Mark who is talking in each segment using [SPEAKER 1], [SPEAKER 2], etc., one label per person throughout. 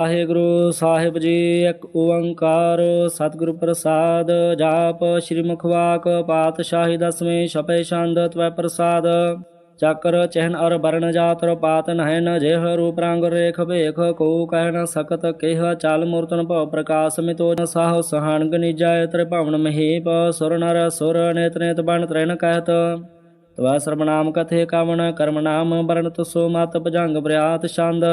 [SPEAKER 1] ਵਾਹਿਗੁਰੂ ਸਾਹਿਬ ਜੀ ਇੱਕ ਓੰਕਾਰ, ਸਤਿਗੁਰੂ ਪ੍ਰਸਾਦ, ਜਾਪ ਸ੍ਰੀ ਮੁਖਵਾਕ ਪਾਤਸ਼ਾਹੀ ਦਸਵੇਂ ਛਪੇ ਛੰਦ, ਤਵੈ ਪ੍ਰਸਾਦ। ਚੱਕਰ, ਚਹਿਨ ਅਰ ਬਰਨ ਜਾਤਰ ਪਾਤ ਨਹਿ ਨ ਜਿਹ ਰੂਪ ਰੰਗ ਰੇਖ ਭੇਖ, ਕੋ ਕਹਿ ਨ ਸਕਤ ਕਿਹ, ਚਲ ਮੂਰਤਨ ਭਉ ਪ੍ਰਕਾਸ਼ ਮਿਤੋ ਨ ਸਾਹ ਸਹਾਨ ਗਨੀਜੈ ਤ੍ਰਿਭਵਨ ਮਹੀਪ, ਸੁਰ ਨਰ ਸੁਰ ਨੇਤ ਨੇਤ ਬਣ ਤ੍ਰਿਣ ਕਹਿਤ। ਤਵਾ ਸਰਬਨਾਮ ਕਥੇ ਕਾਵਣ, ਕਰਮ ਨਾਮ ਬਰਨ ਤਸੋ ਮਤ ਭਜੰਗ ਬ੍ਰਿਆਤ ਛੰਦ।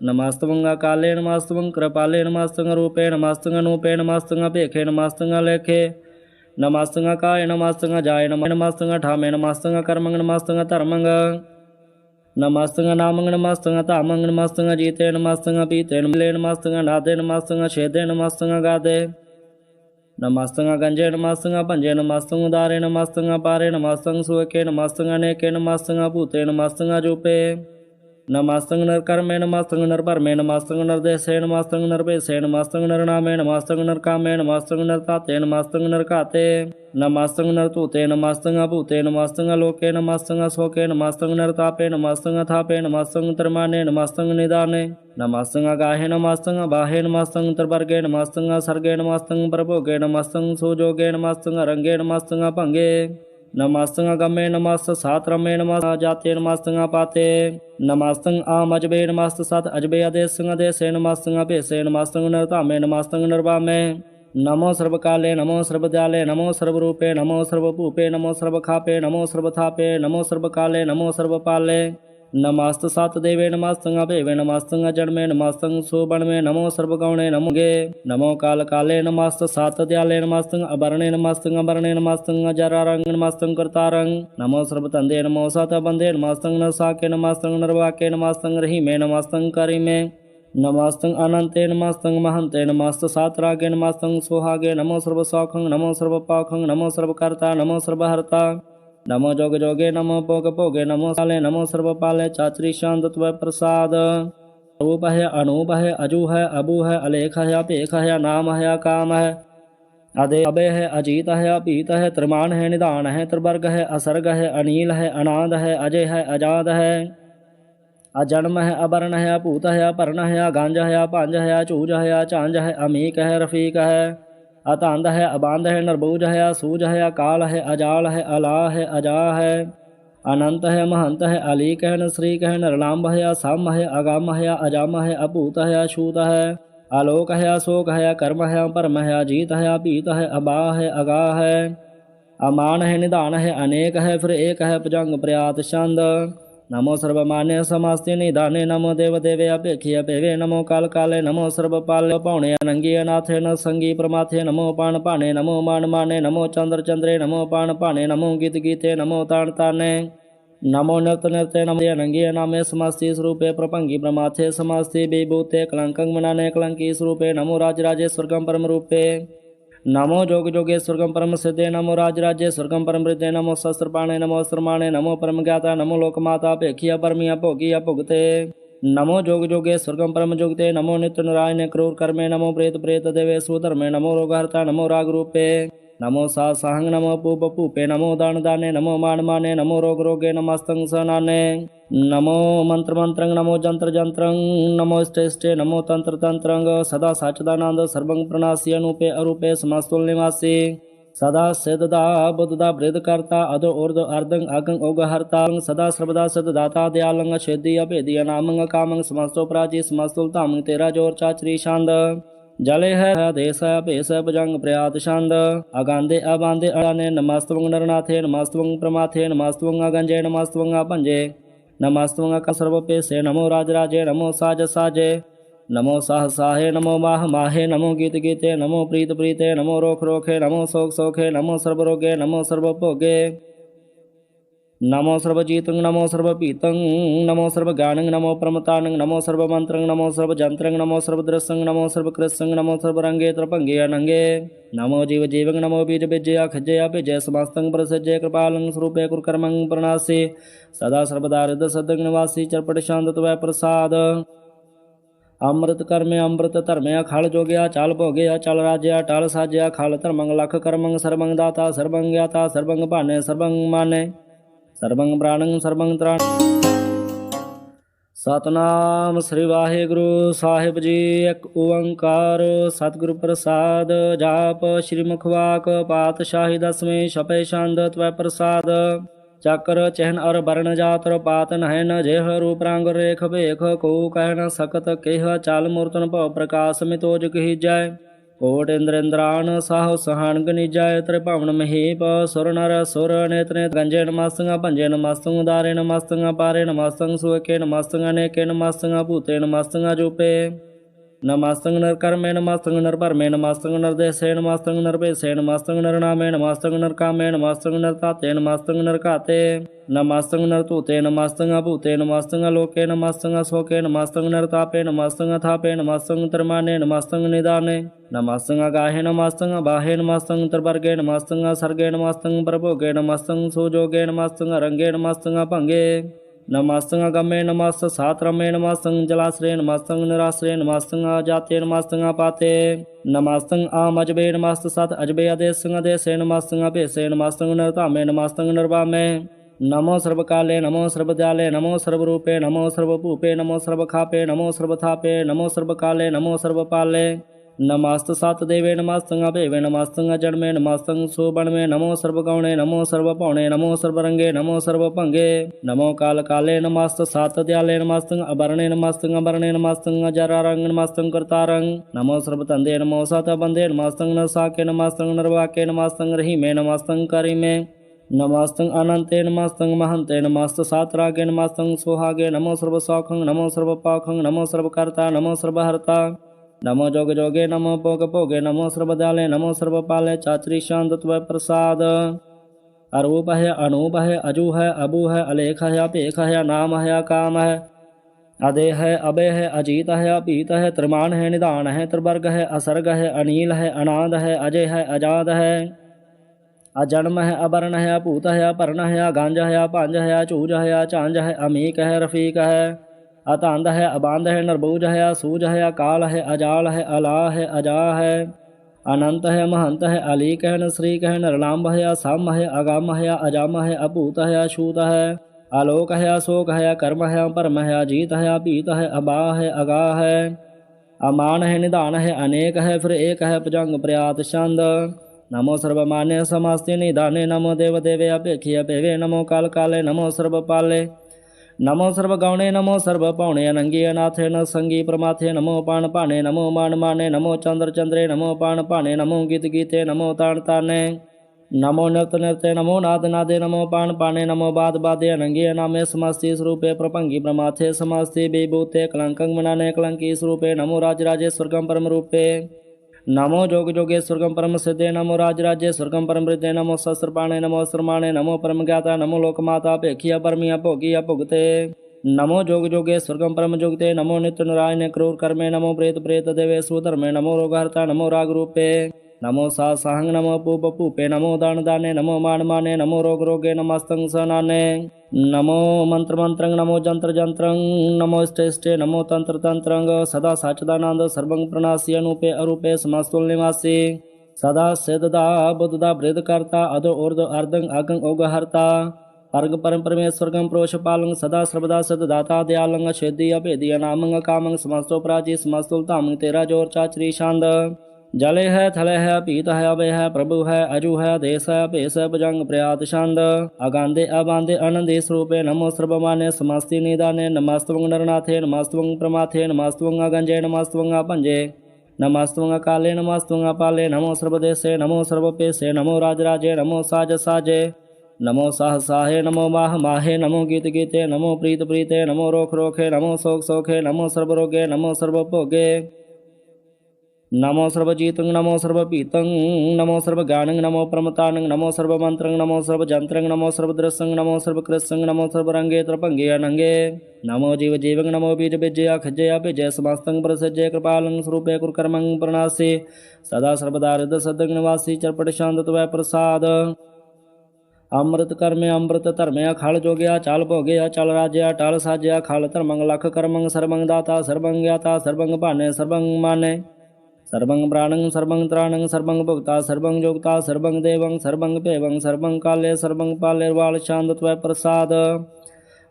[SPEAKER 1] ਨਮਸਤਵੰਗਾ ਕਾਲੇ ਨਮਸਤਵੰ ਕਿਰਪਾਲੇ ਨਮਸਤੰਗ ਰੂਪੇ ਨਮਸਤੰਗ ਨੂਪੇ ਨਮਸਤੰਗ ਭੇਖੇ ਨਮਸਤੰਗ ਲੇਖੇ ਨਮਸਤੰਗ ਕਾਏ ਨਮਸਤੰਗ ਜਾਏ ਨਮ ਨਮਸਤੰਗ ਠਾਮੇ ਨਮਸਤੰਗ ਕਰਮੰਗ ਨਮਸਤੰਗ ਧਰਮੰਗ ਨਮਸਤੰਗ ਨਾਮੰਗ ਨਮਸਤੰਗ ਧਾਮੰਗ ਨਮਸਤੰਗ ਜੀਤੇ ਨਮਸਤੰਗ ਪੀਤੇ ਨਮਲੇ ਨਮਸਤੰਗ ਨਾਦੇ ਨਮਸਤੰਗ ਛੇਦੇ ਨਮਸਤੰਗ ਗਾਦੇ ਨਮਸਤੰਗ ਗੰਜੇ ਨਮਸਤੰਗ ਭੰਜੇ ਨਮਸਤੰਗ ਉਦਾਰੇ ਨਮਸਤੰਗ ਪਾਰੇ ਨਮਸਤੰਗ ਸੁਕੇ ਨਮਸਤੰਗ ਅਨੇਕੇ ਨਮਸਤੰਗ ਭੂਤੇ ਨਮਸਤੰਗ ਜੂਪੇ ਨਮਸਤੰਗ ਨਰ ਕਰਮੇ ਨਮਸਤੰਗ ਨਰ ਭਰਮੇ ਨਮਸਤੰਗ ਨਰ ਦੇਸੇ ਨਮਸਤੰਗ ਨਰ ਭੇਸੇ ਨਮਸਤੰਗ ਨਰ ਨਾਮੇ ਨਮਸਤੰਗ ਨਰ ਕਾਮੇ ਨਮਸਤੰਗ ਨਰ ਤਾਤੇ ਨਮਸਤੰਗ ਨਰ ਘਾਤੇ ਨਮਸਤੰਗ ਨਰ ਧੂਤੇ ਨਮਸਤੰਗ ਭੂਤੇ ਨਮਸਤੰਗ ਲੋਕੇ ਨਮਸਤੰਗ ਸੋਕੇ ਨਮਸਤੰਗ ਨਰ ਤਾਪੇ ਨਮਸਤੰਗ ਥਾਪੇ ਨਮਸਤੰਗ ਤਰਮਾਨੇ ਨਮਸਤੰਗ ਨਿਦਾਨੇ। ਨਮਸਤੰਗ ਗਾਹੇ ਨਮਸਤੰਗ ਬਾਹੇ ਨਮਸਤੰਗ ਤਰਵਰਗੇ ਨਮਸਤੰਗ ਸਰਗੇ ਨਮਸਤੰਗ ਪ੍ਰਭੋਗੇ ਨਮਸਤੰਗ ਸੋਜੋਗੇ ਨਮਸਤੰਗ ਰੰਗੇ ਨਮਸਤੰਗ ਭੰਗੇ। ਨਮਸਤੰਗ ਗਮੇ ਨਮਸਤ ਸਾਤਰਮੇ ਨਮਸ ਜਾਤੇ ਨਮਸਤੰਗ ਪਾਤੇ ਨਮਸਤੰਗ ਆਮਜਬੇ ਨਮਸਤ ਸਤ ਅਜਬੇ ਅਦੇਸੰਗ ਅਦੇਸੇ ਨਮਸਤੰਗ ਭੇਸੇ ਨਮਸਤੰਗ ਨਰਧਾਮੇ ਨਮਸਤੰਗ ਨਰਵਾਮੇ ਨਮੋ ਸਰਬ ਕਾਲੇ ਨਮੋ ਸਰਬ ਦਿਆਲੇ ਨਮੋ ਸਰਬ ਰੂਪੇ ਨਮੋ ਸਰਬ ਭੂਪੇ ਨਮੋ ਸਰਬ ਖਾਪੇ ਨਮੋ ਸਰਬ ਥਾਪੇ ਨਮੋ ਸਰਬ ਕਾਲੇ ਨਮੋ ਸਰਬ ਪਾਲੇ ਨਮਸਤ ਸਤ ਦੇਵੇ ਨਮਸਤੰਗ ਭੇਵੇ ਨਮਸਤੰਗ ਜਨਮੇ ਨਮਸਤੰਗ ਸੋਬਣਮੇ ਨਮੋ ਸਰਬ ਗਉਣੇ ਨਮੋਗੇ ਨਮੋ ਕਾਲ ਕਾਲੇ ਨਮਸਤ ਸਤ ਦਿਆਲੇ ਨਮਸਤੰਗ ਅਬਰਣੇ ਨਮਸਤੰਗ ਅਬਰਣੇ ਨਮਸਤੰਗ ਜਰਾ ਰੰਗ ਨਮਸਤੰਗ ਕਰਤਾਰੰਗ ਨਮੋ ਸਰਬ ਤੰਦੇ ਨਮੋ ਸਤ ਬੰਦੇ ਨਮਸਤੰਗ ਨਸਾਕੇ ਨਮਸਤੰਗ ਨਰਵਾਕੇ ਨਮਸਤੰਗ ਰਹੀਮੇ ਨਮਸਤੰਗ ਕਰੀਮੇ ਨਮਸਤੰਗ ਅਨੰਤੇ ਨਮਸਤੰਗ ਮਹੰਤੇ ਨਮਸਤ ਸਾਤਰਾਗੇ ਨਮਸਤੰਗ ਸੁਹਾਗੇ ਨਮੋ ਸਰਬ ਸੌਖੰ ਨਮੋ ਸਰਬ ਨਮੋ ਜੋਗ ਜੋਗੇ ਨਮੋ ਭੋਗ ਭੋਗੇ ਨਮੋ ਸਾਲੇ ਨਮੋ ਸਰਬ ਪਾਲੇ ਚਾਚਰੀ ਸ਼ਾਂਤ ਤਵੈ ਪ੍ਰਸਾਦ ਰੂਪ ਹੈ ਅਨੂਪ ਹੈ ਅਜੂ ਹੈ ਅਬੂ ਹੈ ਅਲੇਖ ਹੈ ਭੇਖ ਹੈ ਨਾਮ ਹੈ ਕਾਮ ਹੈ ਅਦੇ ਅਬੇ ਹੈ ਅਜੀਤ ਹੈ ਅਭੀਤ ਹੈ ਤ੍ਰਿਮਾਨ ਹੈ ਨਿਧਾਨ ਹੈ ਤਰਵਰਗ ਹੈ ਅਸਰਗ ਹੈ ਅਨੀਲ ਹੈ ਅਨਾਦ ਹੈ ਅਜੇ ਹੈ ਅਜਾਦ ਹੈ ਅਜਨਮ ਹੈ ਅਬਰਨ ਹੈ ਭੂਤ ਹੈ ਭਰਨ ਹੈ ਗੰਜ ਹੈ ਭੰਜ ਹੈ ਝੂਜ ਹੈ ਝਾਂਜ ਹੈ ਅਮੀਕ ਹੈ ਰਫੀਕ ਹੈ ਅਤੰਦ ਹੈ, ਅਬੰਧ ਹੈ, ਨਰਬੂਜ ਹੈ ਸੂਜ ਹੈ, ਅਕਾਲ ਹੈ, ਅਜਾਲ ਹੈ ਅਲਾ ਹੈ, ਅਜਾ ਹੈ। ਅਨੰਤ ਹੈ, ਮਹੰਤ ਹੈ, ਅਲੀਕ ਹੈ, ਨਸਰੀਕ ਹੈ ਨਿਰਲੰਭ ਹੈ, ਅਸਮ ਹੈ, ਅਗੰਮ ਹੈ, ਅਜਮ ਹੈ, ਅਭੂਤ ਹੈ, ਅਛੂਤ ਹੈ। ਆਲੋਕ ਹੈ, ਅਸ਼ੋਕ ਹੈ ਕਰਮ ਹੈ ਭਰਮ ਹੈ, ਅਜੀਤ ਹੈ, ਅਭੀਤ ਹੈ ਅਬਾ ਹੈ ਅਗਾ ਹੈ। ਅਮਾਨ ਹੈ, ਨਿਧਾਨ ਹੈ, ਅਨੇਕ ਹੈ, ਫਿਰ ਏਕ ਹੈ, ਭੁਜੰਗ, ਪ੍ਰਿਆਤ, ਛੰਦ। ਨਮੋ ਸਰਬਮਾਨਿ ਸਮਸਤੇ ਨਿਧਾਨੇ ਨਮੋ ਦੇਵ ਦੇਵੇ ਅਪੇਖਿ ਅਪੇਵੇ ਨਮੋ ਕਾਲ ਕਾਲੇ ਨਮੋ ਸਰਬ ਪਾਲੇ ਪਾਉਣੇ ਅਨੰਗੀ ਅਨਾਥੇ ਨ ਸੰਗੀ ਪ੍ਰਮਾਥੇ ਨਮੋ ਪਾਣ ਭਾਣੇ ਨਮੋ ਮਾਨ ਮਾਨੇ ਨਮੋ ਚੰਦਰ ਚੰਦਰੇ ਨਮੋ ਪਾਣ ਭਾਣੇ ਨਮੋ ਗੀਤ ਗੀਤੇ ਨਮੋ ਤਾਣ ਤਾਨੇ ਨਮੋ ਨਿਰਤ ਨਿਰਤੇ ਨਮੋ ਅਨੰਗੀ ਨਾਮੇ ਸਮਸਤੀ ਸਰੂਪੇ ਪ੍ਰਭੰਗੀ ਪ੍ਰਮਾਥੇ ਸਮਸਤੀ ਬੇਬੂਤੇ ਕਲੰਕੰ ਮਨਾਨੇ ਕਲੰਕੀ ਸਰੂਪੇ ਨਮੋ ਰਾਜ ਰਾਜੇ ਸੁਰਗੰ ਪਰਮ ਰੂਪੇ ਨਮੋ ਜੋਗ ਜੋਗੇ ਸੁਰਗੰ ਪਰਮ ਸਿद्धੇ ਨਮੋ ਰਾਜ ਰਾਜੇ ਸੁਰਗੰ ਪਰਮ ਰਿਤੇ ਨਮੋ ਸ਼ਸਤਰ ਪਾਣੇ ਨਮੋ ਸਰਮਾਣੇ ਨਮੋ ਪਰਮ ਗਿਆਤਾ ਨਮੋ ਲੋਕ ਮਾਤਾ ਭੇਖੀਆ ਪਰਮੀਆ ਭੋਗੀਆ ਭੁਗਤੇ ਨਮੋ ਜੋਗ ਜੋਗੇ ਸੁਰਗੰ ਪਰਮ ਜੁਗਤੇ ਨਮੋ ਨਿਤ ਨਰਾਇਣੇ ਕਰੂਰ ਕਰਮੇ ਨਮੋ ਪ੍ਰੇਤ ਪ੍ਰੇਤ ਦੇਵੇ ਸੁਧਰਮੇ ਨਮੋ ਰੋਗ ਹਰਤਾ ਨਮੋ ਰਾਗ ਰੂਪੇ ਨਮੋ ਸਾ ਸਾਹੰਗ ਨਮੋ ਪੂਪ ਭੂਪੇ ਨਮੋ ਦਾਨ ਦਾਨੇ ਨਮੋ ਮਾਨ ਮਾਨੇ ਨਮੋ ਰੋਗ ਰੋਗੇ ਨਮਸਤੰ ਸਨਾਨੇ ਨਮੋ ਮੰਤਰ ਮੰਤਰੰ ਨਮੋ ਜੰਤਰ ਜੰਤਰੰ ਨਮੋ ਸਟੇ ਸਟੇ ਨਮੋ ਤੰਤਰ ਤੰਤਰੰਗ ਸਦਾ ਸਚਦਾਨੰਦ ਸਰਬੰਗ ਪ੍ਰਣਾਸੀ ਅਨੂਪੇ ਅਰੂਪੇ ਸਮਸਤੁਲ ਨਿਵਾਸੀ ਸਦਾ ਸਿਧ ਦਾ ਬੁੱਧ ਦਾ ਬ੍ਰਿਧ ਕਰਤਾ ਅਦੋ ਉਰਦ ਅਰਦੰ ਅਗੰ ਉਗ ਹਰਤਾ ਜਲੇ ਹੈ ਦੇਸ ਹੈ ਭੇਸ ਹੈ ਭਜੰਗ ਪ੍ਰਿਆਤ ਛੰਦ। ਅਗਾਂਦੇ ਅਬਾਂਦੇ ਅੜਾਨੇ ਨਮਸਤਵੰਗ ਨਰਨਾਥੇ, ਨਮਸਤਵੰਗ ਪ੍ਰਮਾਥੇ, ਨਮਸਤਵੰਗ ਅਗੰਜੇ, ਨਮਸਤਵੰਗ ਭੰਜੇ ਨਮਸਤਵੰਗ ਕਸਰਵ ਪੇਸੇ ਨਮੋ ਰਾਜ ਰਾਜੇ, ਨਮੋ ਸਾਜ ਸਾਜੇ। ਨਮੋ ਸਾਹ ਸਾਹੇ ਨਮੋ ਮਾਹ ਮਾਹੇ, ਨਮੋ ਗੀਤ ਗੀਤੇ, ਨਮੋ ਪ੍ਰੀਤ ਪ੍ਰੀਤੇ, ਨਮੋ ਰੋਖ ਰੋਖੇ, ਨਮੋ ਸੋਖ ਸੋਖੇ, ਨਮੋ ਸਰਬ ਰੋਗੇ, ਨਮੋ ਸਰਬ ਭੋਗੇ। ਨਮੋ ਸਰਬ ਜੀਤੰ ਨਮੋ ਸਰਬ ਪੀਤੰ ਨਮੋ ਸਰਬ ਗਾਨੰ ਨਮੋ ਪ੍ਰਮਤਾਨੰ ਨਮੋ ਸਰਬ ਮੰਤਰੰ ਨਮੋ ਸਰਬ ਜੰਤਰੰ ਨਮੋ ਸਰਬ ਦ੍ਰਸੰ ਨਮੋ ਸਰਬ ਕ੍ਰਿਸੰ ਨਮੋ ਸਰਬ ਰੰਗੇ ਤਰਭੰਗੇ ਅਨੰਗੇ ਨਮੋ ਜੀਵ ਜੀਵੰ ਨਮੋ ਬੀਜ ਬਿਜਿਆ ਖਜਿਆ ਭਿਜੈ ਸਮਸਤੰ ਸਦਾ ਸਰਬਦਾ ਰਿਦ ਸਦਗ ਸ਼ਾਂਤ ਤਵੈ ਪ੍ਰਸਾਦ ਅੰਮ੍ਰਿਤ ਕਰਮੇ ਅੰਮ੍ਰਿਤ ਧਰਮਿਆ ਖਲ ਜੋਗਿਆ ਚਲ ਭੋਗਿਆ ਚਲ ਰਾਜਿਆ ਟਲ ਸਾਜਿਆ ਖਲ ਧਰਮੰਗ ਲਖ ਕਰਮੰਗ ਸਰਬੰਗ ਦਾਤਾ ਸਰਬੰਗ ਗਿਆਤਾ ਸਰਬੰਗ ਭਾਨੇ ਸਰਬੰਗ ਮਾਨੇ ਸਰਬੰਗ ਪ੍ਰਾਣੰ ਸਰਬੰਗ ਤ੍ਰਾਣ। ਸਤਨਾਮ ਸ੍ਰੀ ਵਾਹਿਗੁਰੂ ਸਾਹਿਬ ਜੀ, ਇੱਕ ਓੰਕਾਰ ਸਤਿਗੁਰ ਪ੍ਰਸਾਦ, ਜਾਪ ਸ੍ਰੀ ਮੁਖਵਾਕ ਪਾਤਸ਼ਾਹੀ ਦਸਵੇਂ ਛਪੇ ਛੰਦ ਤਵੈ ਪ੍ਰਸਾਦ। ਚੱਕਰ ਚਹਿਨ ਅਰ ਬਰਨ ਜਾਤਰ ਪਾਤ ਨਹਿ ਨ ਜਿਹ ਰੂਪ ਰੰਗ ਰੇਖ ਭੇਖ, ਕੋ ਕਹਿ ਨ ਸਕਤ, ਕਿਹ ਚਲ ਮੂਰਤਨ ਭਉ ਪ੍ਰਕਾਸ਼ ਮਿਤੋਜ ਕਹੀ ਜੈ ਕੋਟ ਇੰਦਰ ਇੰਦਰਾਨ ਸਾਹ ਸਹਾਨ ਗਨੀਜੈ ਤ੍ਰਿ ਭਵਨ ਮਹੀਪ, ਸੁਰ ਨਰ ਸੁਰ ਨੇਤਨੇ ਗੰਜੇ ਨਮਸਤੰਗਾ ਭੰਜੇ ਨਮਸਤੰਗ ਉਦਾਰੇ ਨਮਸਤੰਗਾ ਪਾਰੇ ਨਮਸਤੰਗ ਸੁਕੇ ਨਮਸਤੰਗਾ ਨੇਕੇ ਨਮਸਤੰਗਾ ਭੂਤੇ ਨਮਸਤੰਗਾ ਜੂਪੇ। ਨਮਸਤੰਗ ਨਰ ਕਰਮੇ ਨਮਸਤੰਗ ਨਰ ਭਰਮੇ ਨਮਸਤੰਗ ਨਰ ਦੇਸੇ ਨਮਸਤੰਗ ਨਰ ਭੇਸੇ ਨਮਸਤੰਗ ਨਰ ਨਾਮੇ ਨਮਸਤੰਗ ਨਰ ਕਾਮੇ ਨਮਸਤੰਗ ਨਰ ਤਾਤੇ ਨਮਸਤੰਗ ਨਰ ਘਾਤੇ ਨਮਸਤੰਗ ਨਰ ਧੂਤੇ ਨਮਸਤੰਗ ਭੂਤੇ ਨਮਸਤੰਗ ਲੋਕੇ ਨਮਸਤੰਗ ਸੋਕੇ ਨਮਸਤੰਗ ਨਰ ਤਾਪੇ ਨਮਸਤੰਗ ਥਾਪੇ ਨਮਸਤੰਗ ਤਰਮਾਨੇ ਨਮਸਤੰਗ ਨਿਦਾਨੇ ਨਮਸਤੰਗ ਗਾਹੇ ਨਮਸਤੰਗ ਬਾਹੇ ਨਮਸਤੰਗ ਤਰਵਰਗੇ ਨਮਸਤੰਗ ਸਰਗੇ ਨਮਸਤੰਗ ਪ੍ਰਭੋਗੇ ਨਮਸਤੰਗ ਸੋਜੋਗੇ ਨਮਸਤੰਗ ਰੰਗੇ ਨਮਸਤੰਗ ਭੰਗੇ ਨਮਸਤੰਗ ਗਮੇ ਨਮਸਤ ਸਾਤਰਮੇ ਨਮਸਤੰਗ, ਜਲਾਸਰੇ ਨਮਸਤੰਗ, ਨਿਰਾਸਰੇ ਨਮਸਤੰਗ ਜਾਤੇ ਨਮਸਤੰਗ ਪਾਤੇ ਨਮਸਤੰਗ ਆਮਜਬੇ ਨਮਸਤ ਸਤ ਅਜਬੇ ਅਦੇਸੰਗ ਅਦੇਸੇ ਨਮਸਤੰਗ, ਭੇਸੇ ਨਮਸਤੰਗ, ਨਰਧਾਮੇ ਨਮਸਤੰਗ, ਨਿਰਵਾਮੇ ਨਮੋ ਸਰਬ ਕਾਲੇ ਨਮੋ ਸਰਬ ਦਿਆਲੇ ਨਮੋ ਸਰਬ ਰੂਪੇ ਨਮੋ ਸਰਬ ਭੂਪੇ ਨਮੋ ਸਰਬ ਖਾਪੇ ਨਮੋ ਸਰਬ ਥਾਪੇ ਨਮੋ ਸਰਬ ਕਾਲੇ ਨਮੋ ਸਰਬ ਪਾਲੇ ਨਮਸਤ ਸਤ ਦੇਵੇ ਨਮਸਤੰਗ ਭੇਵੇ ਨਮਸਤੰਗ ਜਨਮੇ ਨਮਸਤੰਗ ਸੋਬਣਵੇਂ ਨਮੋ ਸਰਬ ਗਉਣੇ ਨਮੋ ਸਰਬ ਭਾਉਣੇ ਨਮੋ ਸਰਬ ਰੰਗੇ ਨਮੋ ਸਰਬ ਭੰਗੇ ਨਮੋ ਕਾਲ ਕਾਲੇ ਨਮਸਤ ਸਤ ਦਿਆਲੇ ਨਮਸਤੰਗ ਅਬਰਣੇ ਨਮਸਤੰਗ ਅਬਰਣੇ ਨਮਸਤੰਗ, ਜਰਾ ਰੰਗ ਨਮਸਤੰਗ ਕਰਤਾਰੰਗ ਨਮੋ ਸਰਬ ਤੰਦੇ ਨਮੋ ਸਤ ਬੰਦੇ ਨਮਸਤੰਗ ਨਸਾਕੇ ਨਮਸਤੰਗ ਨਰਵਾਕੇ, ਨਮਸਤੰਗ ਰਹੀਮੇ, ਨਮਸਤੰਗ ਕਰੀਮੇ। ਨਮਸਤੰ ਅਨੰਤੇ ਨਮਸਤੰ ਮਹੰਤੇ, ਨਮਸਤ ਸਾਤਰਾਗੇ ਨਮਸਤੰ ਸੁਹਾਗੇ, ਨਮੋ ਸਰਬ ਸੌਖੰ ਨਮੋ ਸਰਬ ਪਾਖੰ ਨਮੋ ਸਰਬ ਕਰਤਾ ਨਮੋ ਸਰਬ ਹਰਤਾ ਨਮੋ ਜੋਗ ਜੋਗੇ ਨਮੋ ਭੋਗ ਭੋਗੇ ਨਮੋ ਸਰਬ ਦਾਲੇ ਨਮੋ ਸਰਬ ਪਾਲੇ ਚਾਚਰੀ ਸ਼ਾਂਤ ਤਵੈ ਪ੍ਰਸਾਦ ਅਰੂਪ ਹੈ ਅਨੂਪ ਹੈ ਅਜੂ ਹੈ ਅਬੂ ਹੈ ਅਲੇਖ ਹੈ ਭੇਖ ਹੈ ਨਾਮ ਹੈ ਕਾਮ ਹੈ ਅਦੇ ਹੈ ਅਬੇ ਹੈ ਅਜੀਤ ਹੈ ਅਭੀਤ ਹੈ ਤਰਮਾਨ ਹੈ ਨਿਧਾਨ ਹੈ ਤਰਵਰਗ ਹੈ ਅਸਰਗ ਹੈ ਅਨੀਲ ਹੈ ਅਨਾਦ ਹੈ ਅਜੇ ਹੈ ਅਜਾਦ ਹੈ ਅਜਨਮ ਹੈ ਅਬਰਨ ਹੈ ਭੂਤ ਹੈ ਭਰਨ ਹੈ ਗੰਜ ਹੈ ਭੰਜ ਹੈ ਝੂਜ ਹੈ ਝਾਂਜ ਹੈ ਅਮੀਕ ਹੈ ਰਫੀਕ ਹੈ ਅਤੰਦ ਹੈ ਅਬੰਦ ਹੈ ਨਰਬੂਜ ਹੈ ਸੂਜ ਹੈ, ਅਕਾਲ ਹੈ, ਅਜਾਲ ਹੈ ਅਲਾ ਹੈ, ਅਜਾ ਹੈ। ਅਨੰਤ ਹੈ, ਮਹੰਤ ਹੈ, ਅਲੀਕ ਹੈ, ਨਸਰੀਕ ਹੈ, ਨਰਲੰਭ ਹੈ, ਅਸਮ ਹੈ, ਅਗੰਮ ਹੈ, ਅਜਮ ਹੈ, ਅਭੂਤ ਹੈ, ਅਛੂਤ ਹੈ। ਆਲੋਕ ਹੈ, ਅਸੋਕ ਹੈ ਕਰਮ ਹੈ ਭਰਮ ਹੈ, ਅਜੀਤ ਹੈ, ਅਭੀਤ ਹੈ ਅਬਾ ਹੈ ਅਗਾ ਹੈ। ਅਮਾਨ ਹੈ, ਨਿਧਾਨ ਹੈ, ਅਨੇਕ ਹੈ, ਫਿਰ ਏਕ ਹੈ, ਭੁਜੰਗ, ਪ੍ਰਿਆਤ, ਛੰਦ। ਨਮੋ ਸਰਬਮਾਨਿ ਸਮਸਤੇ ਨਿਦਾਨੇ ਨਮੋ ਦੇਵ ਦੇਵੇ ਅਪੇਖਿ ਅਪੇਵੇ ਨਮੋ ਕਾਲ ਕਾਲੇ ਨਮੋ ਸਰਬ ਪਾਲੇ ਨਮੋ ਸਰਬ ਗਾਉਣੇ ਨਮੋ ਸਰਬ ਪਾਉਣੇ ਅਨੰਗੀ ਅਨਾਥੇ ਨ ਸੰਗੀ ਪ੍ਰਮਾਥੇ ਨਮੋ ਪਾਣ ਭਾਣੇ ਨਮੋ ਮਾਨ ਮਾਨੇ ਨਮੋ ਚੰਦਰ ਚੰਦਰੇ ਨਮੋ ਪਾਣ ਭਾਣੇ ਨਮੋ ਗੀਤ ਗੀਤੇ ਨਮੋ ਤਾਣ ਤਾਨੇ ਨਮੋ ਨਿਰਤ ਨਿਰਤੇ ਨਮੋ ਨਾਦ ਨਾਦੇ ਨਮੋ ਪਾਣ ਪਾਣੇ ਨਮੋ ਬਾਦ ਬਾਦੇ ਅਨੰਗੀ ਅਨਾਮੇ ਸਮਸਤੀ ਸਰੂਪੇ ਪ੍ਰਭੰਗੀ ਪ੍ਰਮਾਥੇ ਸਮਸਤੀ ਬੇਬੂਤੇ ਕਲੰਕੰ ਮਨਾਨੇ ਕਲੰਕੀ ਸਰੂਪੇ ਨਮੋ ਰਾਜ ਰਾਜੇ ਸੁਰਗੰ ਪਰਮ ਰੂਪੇ ਨਮੋ ਜੋਗ ਜੋਗੇ ਸੁਰਗੰ ਪਰਮ ਸਿद्धੇ ਨਮੋ ਰਾਜ ਰਾਜੇ ਸੁਰਗੰ ਪਰਮ ਰਿਦੇ ਨਮੋ ਸਸਤਰ ਪਾਣੇ ਨਮੋ ਸਰਮਾਣੇ ਨਮੋ ਪਰਮ ਗਿਆਤਾ ਨਮੋ ਲੋਕ ਮਾਤਾ ਭੇਖੀਆ ਪਰਮੀਆ ਭੋਗੀਆ ਭੁਗਤੇ ਨਮੋ ਜੋਗ ਜੋਗੇ ਸੁਰਗੰ ਪਰਮ ਜੁਗਤੇ ਨਮੋ ਨਿਤ ਨਰਾਇਣ ਕਰੂਰ ਕਰਮੇ ਨਮੋ ਪ੍ਰੇਤ ਪ੍ਰੇਤ ਦੇਵੇ ਸੁਧਰਮੇ ਨਮੋ ਰੋਗ ਹਰਤਾ ਨਮੋ ਰਾਗ ਰੂਪੇ ਨਮੋ ਸਾ ਸਾਹੰਗ ਨਮੋ ਪੂਪ ਭੂਪੇ ਨਮੋ ਦਾਨ ਦਾਨੇ ਨਮੋ ਮਾਨ ਮਾਨੇ ਨਮੋ ਰੋਗ ਰੋਗੇ ਨਮਸਤੰ ਸਨਾਨੇ ਨਮੋ ਮੰਤਰ ਮੰਤਰੰ ਨਮੋ ਜੰਤਰ ਜੰਤਰੰ ਨਮੋ ਇਸ਼ਟੇ ਇਸ਼ਟੇ ਨਮੋ ਤੰਤਰ ਤੰਤਰੰਗ ਸਦਾ ਸਚਦਾਨੰਦ ਸਰਬੰਗ ਪ੍ਰਣਾਸੀ ਅਨੂਪੇ ਅਰੂਪੇ ਸਮਸਤੁਲ ਨਿਵਾਸੀ ਸਦਾ ਸਿਧ ਦਾ ਬੁੱਧ ਦਾ ਬ੍ਰਿਧ ਕਰਤਾ ਅਦੋ ਉਰਦ ਅਰਦੰ ਅਗੰ ਉਗ ਹਰਤਾ ਅਰਗ ਪਰਮ ਪਰਮੇਸ਼ਵਰਗੰ ਪ੍ਰੋਸ਼ ਹੈ, ਥਲੇ ਹੈ, ਭੀਤ ਹੈ ਅਬੇ ਹੈ, ਪ੍ਰਭੂ ਹੈ, ਅਜੂ ਹੈ, ਦੇਸ ਹੈ, ਭੇਸ ਹੈ, ਭੁਜੰਗ, ਪ੍ਰਿਆਤ, ਛੰਦ। ਅਗਾਂਦੇ ਅਬਾਂਦੇ ਆਨੰਦੇ ਸਰੂਪੇ, ਨਮੋ ਸਰਬਮਾਨੇ, ਸਮਸਤੀ, ਨਿਦਾਨੇ ਨਮਸਤਵੰ ਨਰਨਾਥੇ ਨਮਸਤਵੰ ਪ੍ਰਮਾਥੇ ਨਮਸਤਵੰ ਅਗੰਜੇ ਨਮਸਤਵੰ ਭੰਜੇ ਨਮਸਤਵੰ ਕਾਲੇ ਨਮਸਤਵੰ ਪਾਲੇ ਨਮੋ ਸਰਬਦੇਸੇ, ਨਮੋ ਸਰਬਪੇਸੇ ਨਮੋ ਰਾਜਰਾਜੇ, ਨਮੋ ਸਾਜ ਸਾਜੇ ਨਮੋ ਸਾਹ ਸਾਹੇ ਨਮੋ ਮਾਹ ਮਾਹੇ ਨਮੋ ਗੀਤ ਗੀਤੇ ਨਮੋ ਪ੍ਰੀਤ ਪ੍ਰੀਤੇ ਨਮੋ ਰੋਖ ਰੋਖੇ, ਨਮੋ ਸੋਖ ਸੋਖੇ, ਨਮੋ ਸਰਬ ਰੋਗੇ ਨਮੋ ਸਰਬ ਭੋਗੇ ਨਮੋ ਸਰਬ ਜੀਤੰ ਨਮੋ ਸਰਬ ਭੀਤੰ ਨਮੋ ਸਰਬ ਗਾਨੰ ਨਮੋ ਪ੍ਰਮਤਾਨੰ ਨਮੋ ਸਰਬ ਮੰਤਰੰ ਨਮੋ ਸਰਬ ਜੰਤਰੰ ਨਮੋ ਸਰਬ ਦ੍ਰਸੰ ਨਮੋ ਸਰਬ ਕ੍ਰਿਸੰ ਨਮੋ ਸਰਬ ਰੰਗੇ ਤਰਭੰਗੇ ਅਨੰਗੇ ਨਮੋ ਜੀਵ ਜੀਵੰ ਨਮੋ ਬੀਜ ਬਿਜਿਆ ਖਜਿਆ ਭਿਜੈ ਸਮਸਤੰ ਸਦਾ ਸਰਬਦਾ ਰਿਦ ਸਦਗ ਨਿਵਾਸੀ ਚਰਪਟ ਸ਼ਾਂਤ ਤਵੈ ਅੰਮ੍ਰਿਤ ਕਰਮੇ ਅੰਮ੍ਰਿਤ ਧਰਮਿਆ ਖਲ ਜੋਗਿਆ ਚਲ ਭੋਗਿਆ ਚਲ ਰਾਜਿਆ ਟਲ ਸਾਜਿਆ ਖਲ ਧਰਮੰ ਲਖ ਕਰਮੰ ਸਰਬੰਗ ਦਾਤਾ ਸਰਬੰਗ ਗਿਆਤਾ ਸਰਬੰਗ ਭਾਨੇ ਸਰਬੰਗ ਮਾਨੇ ਸਰਬੰਗ ਪ੍ਰਾਣੰ ਸਰਬੰਗ ਤ੍ਰਾਣੰ ਸਰਬੰਗ ਭੁਗਤਾ ਸਰਬੰਗ ਜੋਗਤਾ ਸਰਬੰਗ ਦੇਵੰ ਸਰਬੰਗ ਭੇਵੰ ਸਰਬੰਗ ਕਾਲੇ ਸਰਬੰਗ ਪਾਲੇ ਵਾਲ ਸ਼ਾਂਤ ਪ੍ਰਸਾਦ